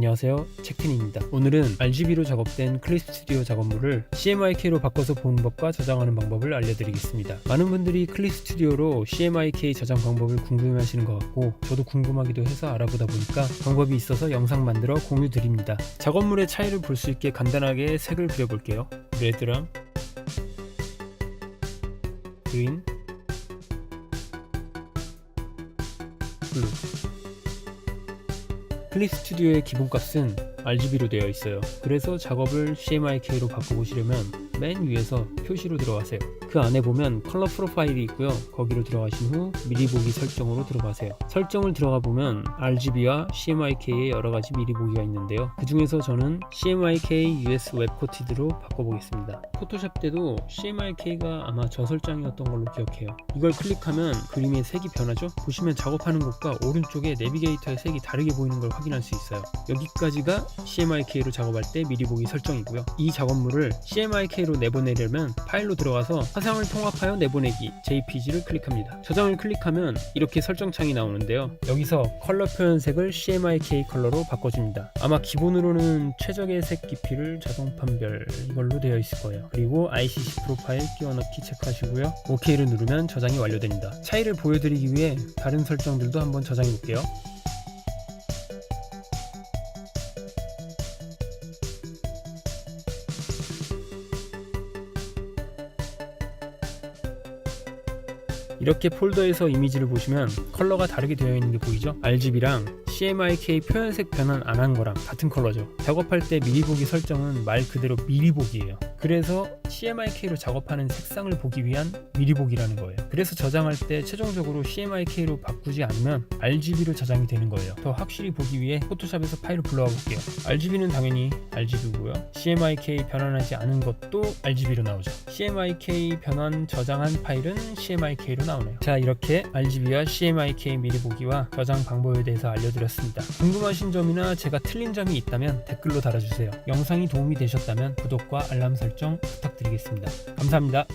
안녕하세요. 책텐입니다. 오늘은 RGB로 작업된 클립 스튜디오 작업물을 CMYK로 바꿔서 보는 법과 저장하는 방법을 알려드리겠습니다. 많은 분들이 클립 스튜디오로 CMYK 저장 방법을 궁금해 하시는 것 같고 저도 궁금하기도 해서 알아보다 보니까 방법이 있어서 영상 만들어 공유 드립니다. 작업물의 차이를 볼 수 있게 간단하게 색을 그려볼게요. 레드랑 그린 블루 클립 스튜디오의 기본값은 RGB로 되어 있어요. 그래서 작업을 CMYK로 바꿔보시려면 맨 위에서 표시로 들어가세요. 그 안에 보면 컬러 프로파일이 있고요. 거기로 들어가신 후 미리 보기 설정으로 들어가세요. 설정을 들어가 보면 RGB와 CMYK의 여러 가지 미리 보기가 있는데요. 그 중에서 저는 CMYK US 웹 코티드로 바꿔보겠습니다. 포토샵 때도 CMYK가 아마 저 설정이었던 걸로 기억해요. 이걸 클릭하면 그림의 색이 변하죠? 보시면 작업하는 곳과 오른쪽에 내비게이터의 색이 다르게 보이는 걸 확인할 수 있어요. 여기까지가 CMYK로 작업할 때 미리 보기 설정이고요. 이 작업물을 CMYK로 내보내려면 파일로 들어가서 화상을 통합하여 내보내기 JPG를 클릭합니다. 저장을 클릭하면 이렇게 설정창이 나오는데요. 여기서 컬러 표현색을 CMYK 컬러로 바꿔줍니다. 아마 기본으로는 최적의 색 깊이를 자동 판별 이걸로 되어 있을 거예요. 그리고 ICC 프로파일 끼워넣기 체크하시고요. OK를 누르면 저장이 완료됩니다. 차이를 보여드리기 위해 다른 설정들도 한번 저장해 볼게요. 이렇게 폴더에서 이미지를 보시면 컬러가 다르게 되어 있는 게 보이죠? RGB랑 CMYK 표현색 변환 안 한 거랑 같은 컬러죠. 작업할 때 미리 보기 설정은 말 그대로 미리 보기예요. 그래서 CMYK로 작업하는 색상을 보기 위한 미리 보기라는 거예요. 그래서 저장할 때 최종적으로 CMYK로 바꾸지 않으면 RGB로 저장이 되는 거예요. 더 확실히 보기 위해 포토샵에서 파일을 불러와 볼게요. RGB는 당연히 RGB고요. CMYK 변환하지 않은 것도 RGB로 나오죠. CMYK 변환 저장한 파일은 CMYK로 나오네요. 자 이렇게 RGB와 CMYK 미리 보기와 저장 방법에 대해서 알려드렸 습니다. 궁금하신 점이나 제가 틀린 점이 있다면 댓글로 달아주세요. 영상이 도움이 되셨다면 구독과 알람 설정 부탁드리겠습니다. 감사합니다.